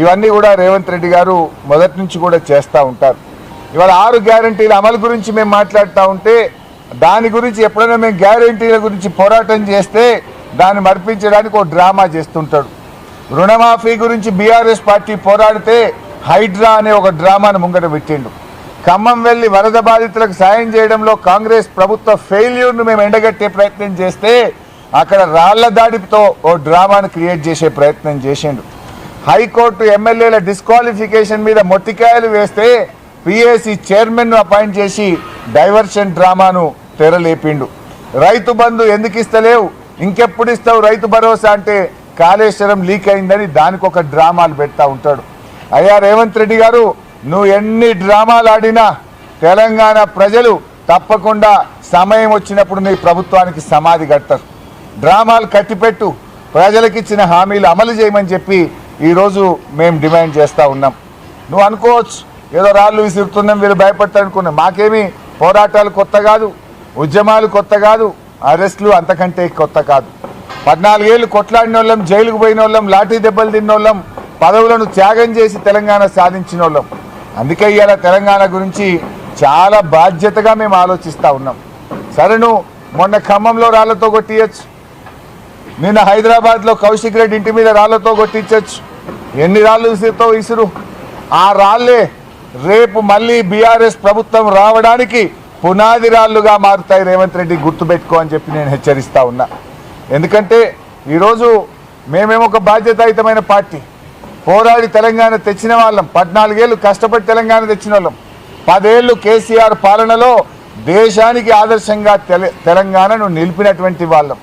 ఇవన్నీ కూడా రేవంత్ రెడ్డి గారు మొదటి నుంచి కూడా చేస్తూ ఉంటారు. ఇవాళ ఆరు గ్యారంటీల అమలు గురించి మేము మాట్లాడుతూ ఉంటే దాని గురించి ఎప్పుడైనా మేము గ్యారంటీల గురించి పోరాటం చేస్తే దాన్ని మర్పించడానికి ఒక డ్రామా చేస్తుంటాడు. రుణమాఫీ గురించి బీఆర్ఎస్ పార్టీ పోరాడితే హైడ్రా అనే ఒక డ్రామాను ముంగట పెట్టిండు. ఖమ్మం వెళ్ళి వరద బాధితులకు సాయం చేయడంలో కాంగ్రెస్ ప్రభుత్వ ఫెయిల్యూర్ను మేము ఎండగట్టే ప్రయత్నం చేస్తే అక్కడ రాళ్ళ దాడితో ఓ డ్రామాను క్రియేట్ చేసే ప్రయత్నం చేసిండు. హైకోర్టు ఎమ్మెల్యేల డిస్క్వాలిఫికేషన్ మీద మొత్తికాయలు వేస్తే పిఏసి చైర్మన్ను అపాయింట్ చేసి డైవర్షన్ డ్రామాను తెరలేపిండు. రైతు బంధు ఎందుకు ఇస్తలేవు? ఇంకెప్పుడు ఇస్తావు రైతు భరోసా అంటే కాళేశ్వరం లీక్ అయిందని దానికి ఒక డ్రామాలు పెడతా ఉంటాడు. అయ్యా రేవంత్ రెడ్డి గారు నువ్వు ఎన్ని డ్రామాలు ఆడినా తెలంగాణ ప్రజలు తప్పకుండా సమయం వచ్చినప్పుడు నీ ప్రభుత్వానికి సమాధి కడతారు. డ్రామాలు కట్టిపెట్టు. ప్రజలకిచ్చిన హామీలు అమలు చేయమని చెప్పి ఈరోజు మేము డిమాండ్ చేస్తూ ఉన్నాం. నువ్వు అనుకోవచ్చు ఏదో రాళ్ళు విసురుతున్నాం వీళ్ళు భయపడతారు అనుకున్నాం. మాకేమీ పోరాటాలు కొత్త కాదు ఉద్యమాలు కొత్త కాదు అరెస్టులు అంతకంటే కొత్త కాదు. పద్నాలుగేళ్ళు కొట్లాడిన వాళ్ళం జైలుకు పోయిన వాళ్ళం లాఠీ దెబ్బలు తిన్న వాళ్ళం పదవులను త్యాగం చేసి తెలంగాణ సాధించిన వాళ్ళం అందుకే ఇవాళ తెలంగాణ గురించి చాలా బాధ్యతగా మేము ఆలోచిస్తూ ఉన్నాం. సరే నువ్వు మొన్న ఖమ్మంలో రాళ్ళతో కొట్టియచ్చు. నిన్న హైదరాబాద్లో కౌశిక్ రెడ్డి ఇంటి మీద రాళ్ళతో కొట్టించవచ్చు ఎన్ని రాళ్ళు విసిరితో విసురు ఆ రాళ్ళే రేపు మళ్ళీ బీఆర్ఎస్ ప్రభుత్వం రావడానికి పునాది రాళ్ళుగా మారుతాయి రేవంత్ రెడ్డి గుర్తుపెట్టుకో అని చెప్పి నేను హెచ్చరిస్తా ఉన్నా. ఎందుకంటే ఈరోజు మేమేమో ఒక బాధ్యతాయుతమైన పార్టీ. పోరాడి తెలంగాణ తెచ్చిన వాళ్ళం. పద్నాలుగేళ్ళు కష్టపడి తెలంగాణ తెచ్చిన వాళ్ళం. పదేళ్ళు కేసీఆర్ పాలనలో దేశానికి ఆదర్శంగా తెల తెలంగాణను నిలిపినటువంటి వాళ్ళం.